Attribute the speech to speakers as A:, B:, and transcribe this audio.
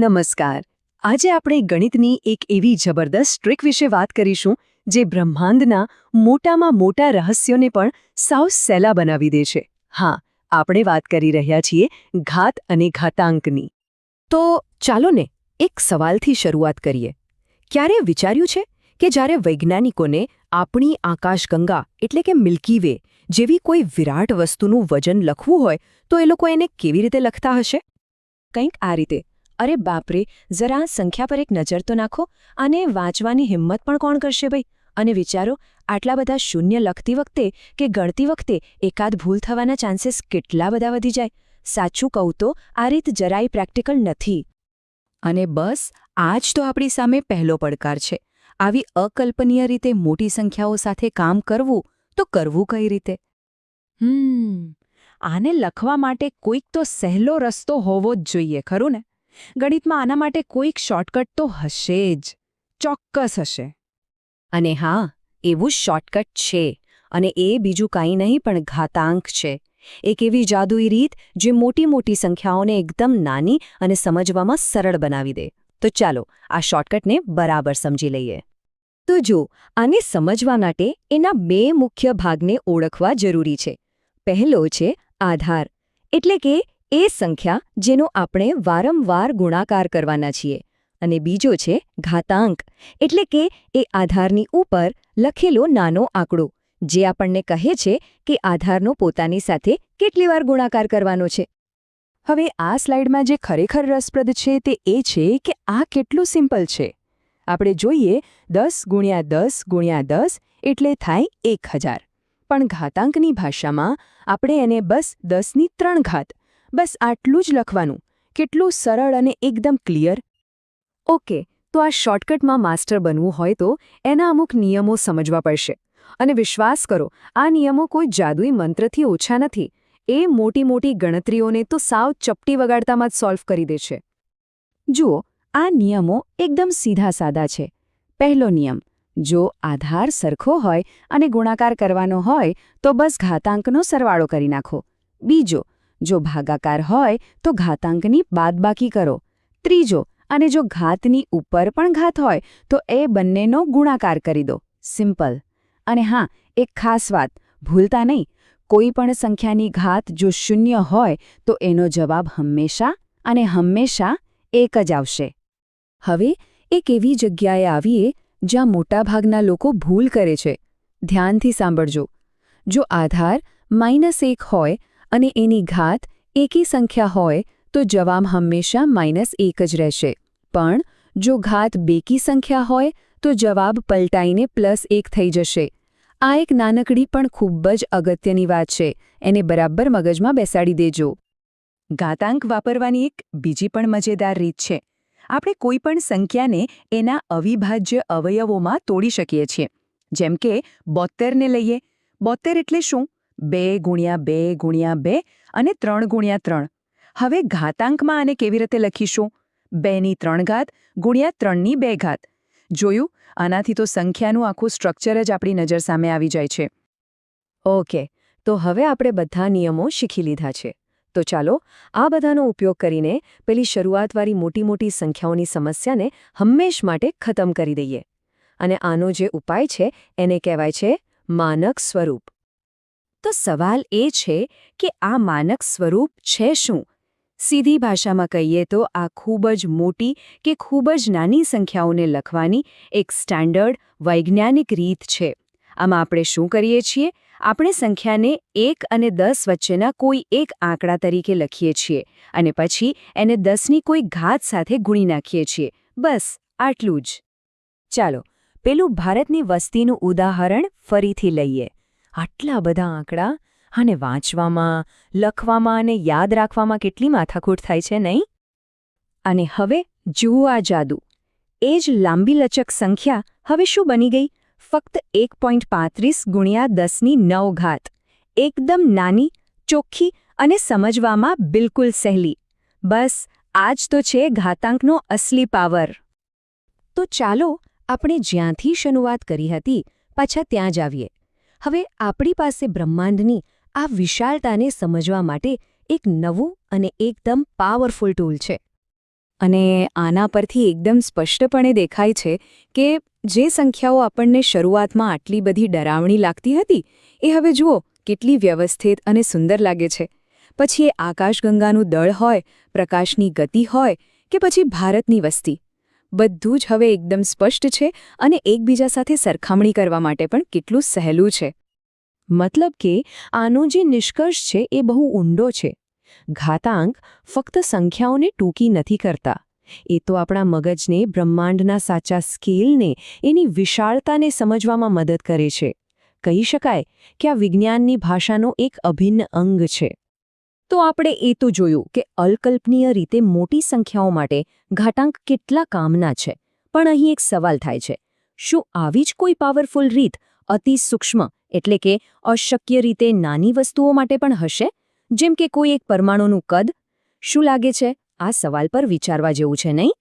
A: નમસ્કાર. આજે આપણે ગણિતની એક એવી જબરદસ્ત ટ્રીક વિશે વાત કરીશું, જે બ્રહ્માંડના મોટામાં મોટા રહસ્યોને પણ સાવ સહેલા બનાવી દે છે. હા, આપણે વાત કરી રહ્યા છીએ ઘાત અને ઘાતાંકની.
B: તો ચાલો ને એક સવાલથી શરૂઆત કરીએ. ક્યારે વિચાર્યું છે કે જ્યારે વૈજ્ઞાનિકોને આપણી આકાશગંગા એટલે કે મિલ્કી વે જેવી કોઈ વિરાટ વસ્તુનું વજન લખવું હોય, તો એ લોકો એને કેવી રીતે લખતા હશે? કંઈક આ રીતે. અરે બાપરે જરા સંખ્યા પર એક નજર તો નાખો. અને વાંચવાની હિંમત પણ કોણ કરશે ભાઈ? અને વિચારો આટલા બધા શૂન્ય લખતી વખતે કે ગણતી વખતે એકાદ ભૂલ થવાના ચાન્સીસ કેટલા બધા વધી જાય? સાચું કહું તો આ રીત જરાય પ્રેક્ટિકલ નથી. અને બસ આ જ તો આપણી સામે પહેલો પડકાર છે. આવી અકલ્પનીય રીતે મોટી સંખ્યાઓ સાથે કામ કરવું તો કરવું કઈ રીતે? હમ આને લખવા માટે કોઈક તો સહેલો રસ્તો હોવો જ જોઈએ ખરું ને? ગણિતમાં આના માટે કોઈક શોર્ટકટ તો હશે જ. ચોક્કસ હશે. અને હા, એવું શોર્ટકટ છે અને એ બીજું કાંઈ નહીં, પણ ઘાતાંક છે. એક એવી જાદુઈ રીત જે મોટી મોટી સંખ્યાઓને એકદમ નાની અને સમજવામાં સરળ બનાવી દે. તો ચાલો, આ શોર્ટકટને બરાબર સમજી લઈએ. તો જો, આને સમજવા માટે એના બે મુખ્ય ભાગને ઓળખવા જરૂરી છે. પહેલો છે આધાર, એટલે કે એ સંખ્યા જેનો આપણે વારંવાર ગુણાકાર કરવાના છીએ. અને બીજો છે ઘાતાંક, એટલે કે એ આધારની ઉપર લખેલો નાનો આંકડો, જે આપણને કહે છે કે આધારનો પોતાની સાથે કેટલી વાર ગુણાકાર કરવાનો છે. હવે આ સ્લાઇડમાં જે ખરેખર રસપ્રદ છે તે એ છે કે આ કેટલું સિમ્પલ છે. આપણે જોઈએ દસ ગુણ્યા દસ ગુણ્યા દસ એટલે થાય એક હજાર. પણ ઘાતાંકની ભાષામાં આપણે એને બસ દસની ત્રણ ઘાત બસ આટલું જ લખવાનું. કેટલું સરળ અને એકદમ ક્લિયર. ઓકે, તો આ શોર્ટકટમાં માસ્ટર બનવું હોય તો એના અમુક નિયમો સમજવા પડશે. અને વિશ્વાસ કરો, આ નિયમો કોઈ જાદુઈ મંત્રથી ઓછા નથી. એ મોટી મોટી ગણતરીઓને તો સાવ ચપટી વગાડતામાં જ સોલ્વ કરી દે છે. જુઓ, આ નિયમો એકદમ સીધા સાદા છે. પહેલો નિયમ, જો આધાર સરખો હોય અને ગુણાકાર કરવાનો હોય તો બસ ઘાતાંકનો સરવાળો કરી નાખો. બીજો જો ભાગાકાર હોય, તો ઘાતાંકની બાદબાકી કરો. ત્રીજો, અને જો ઘાતની ઉપર પણ ઘાત હોય, તો એ બંનેનો ગુણાકાર કરી દો. સિમ્પલ. અને હા, એક ખાસ વાત. ભૂલતા નહીં. કોઈ પણ સંખ્યાની ઘાત જો શૂન્ય હોય, તો એનો જવાબ હંમેશા અને હંમેશા એક જ આવશે. હવે, એક એવી જગ્યાએ આવીએ, જ્યાં મોટાભાગના લોકો ભૂલ કરે છે. ધ્યાનથી સાંભળજો. જો આધાર માઇનસ એક હોય અને એની ઘાત એકી સંખ્યા હોય તો જવાબ હંમેશા માઇનસ એક જ રહેશે. પણ જો ઘાત બેકી સંખ્યા હોય તો જવાબ પલટાઈને પ્લસ એક થઈ જશે. આ એક નાનકડી પણ ખૂબ જ અગત્યની વાત છે. એને બરાબર મગજમાં બેસાડી દેજો. ઘાતાંક વાપરવાની એક બીજી પણ મજેદાર રીત છે. આપણે કોઈ પણ સંખ્યાને એના અવિભાજ્ય અવયવોમાં તોડી શકીએ છીએ. જેમ કે બોત્તેરને લઈએ. બોત્તેર એટલે શું? બે ગુણ્યા બે ગુણ્યા બે અને ત્રણ ગુણ્યા ત્રણ. હવે ઘાતાંકમાં આને કેવી રીતે લખીશું? બેની ત્રણ ઘાત ગુણ્યા ત્રણની બે ઘાત. જોયું? આનાથી તો સંખ્યાનું આખું સ્ટ્રક્ચર જ આપણી નજર સામે આવી જાય છે. ઓકે, તો હવે આપણે બધા નિયમો શીખી લીધા છે. તો ચાલો, આ બધાનો ઉપયોગ કરીને પેલી શરૂઆતવાળી મોટી મોટી સંખ્યાઓની સમસ્યાને હંમેશ માટે ખતમ કરી દઈએ. અને આનો જે ઉપાય છે, એને કહેવાય છે માનક સ્વરૂપ. તો સવાલ એ છે કે આ માનક સ્વરૂપ છે શું? સીધી ભાષામાં કહીએ તો આ ખૂબ જ મોટી કે ખૂબ જ નાની સંખ્યાઓને લખવાની એક સ્ટાન્ડર્ડ વૈજ્ઞાનિક રીત છે. આમાં આપણે શું કરીએ છીએ? આપણે સંખ્યાને એક અને દસ વચ્ચેના કોઈ એક આંકડા તરીકે લખીએ છીએ અને પછી એને દસની કોઈ ઘાત સાથે ગુણી નાખીએ છીએ. બસ, આટલું જ. ચાલો, પેલું ભારતની વસ્તીનું ઉદાહરણ ફરીથી લઈએ. આટલા બધા આંકડા અને વાંચવામાં, લખવામાં અને યાદ રાખવામાં કેટલી માથાકૂટ થાય છે નહીં? અને હવે જુઓ આ જાદુ. એ જ લાંબી લચક સંખ્યા હવે શું બની ગઈ? ફક્ત એક પોઈન્ટ પાંત્રીસ ગુણ્યા દસની નવ ઘાત. એકદમ નાની, ચોખ્ખી અને સમજવામાં બિલકુલ સહેલી. બસ, આજ તો છે ઘાતાંકનો અસલી પાવર. તો ચાલો આપણે જ્યાંથી શરૂઆત કરી હતી, પાછા ત્યાં જ આવીએ હવે આપણી પાસે બ્રહ્માંડની આ વિશાળતાને સમજવા માટે એક નવું અને એકદમ પાવરફુલ ટૂલ છે. અને આના પરથી એકદમ સ્પષ્ટપણે દેખાય છે કે જે સંખ્યાઓ આપણને શરૂઆતમાં આટલી બધી ડરાવણી લાગતી હતી, એ હવે જુઓ, કેટલી વ્યવસ્થિત અને સુંદર લાગે છે. પછી એ આકાશગંગાનું દળ હોય, પ્રકાશની ગતિ હોય કે પછી ભારતની વસ્તી. બધું જ હવે એકદમ સ્પષ્ટ છે અને એકબીજા સાથે સરખામણી કરવા માટે પણ કેટલું સહેલું છે.
A: મતલબ કે, આનો જે નિષ્કર્ષ છે એ બહુ ઊંડો છે. ઘાતાંક ફક્ત સંખ્યાઓને ટૂંકી નથી કરતા. એ તો આપણા મગજને, બ્રહ્માંડના સાચા સ્કેલને, એની વિશાળતાને સમજવામાં મદદ કરે છે. કહી શકાય કે આ વિજ્ઞાનની ભાષાનો એક અભિન્ન અંગ છે. તો આપણે એ તો જોયું કે અલ્કલ્પનીય રીતે મોટી સંખ્યાઓ માટે ઘાટાંક કેટલા કામના છે. પણ અહીં એક સવાલ થાય છે. શું આવી જ કોઈ પાવરફુલ રીત અતિ સૂક્ષ્મ એટલે કે અશક્ય રીતે નાની વસ્તુઓ માટે પણ હશે? જેમ કે કોઈ એક પરમાણુનું કદ? શું લાગે છે? આ સવાલ પર વિચારવા જેવું છે નહીં?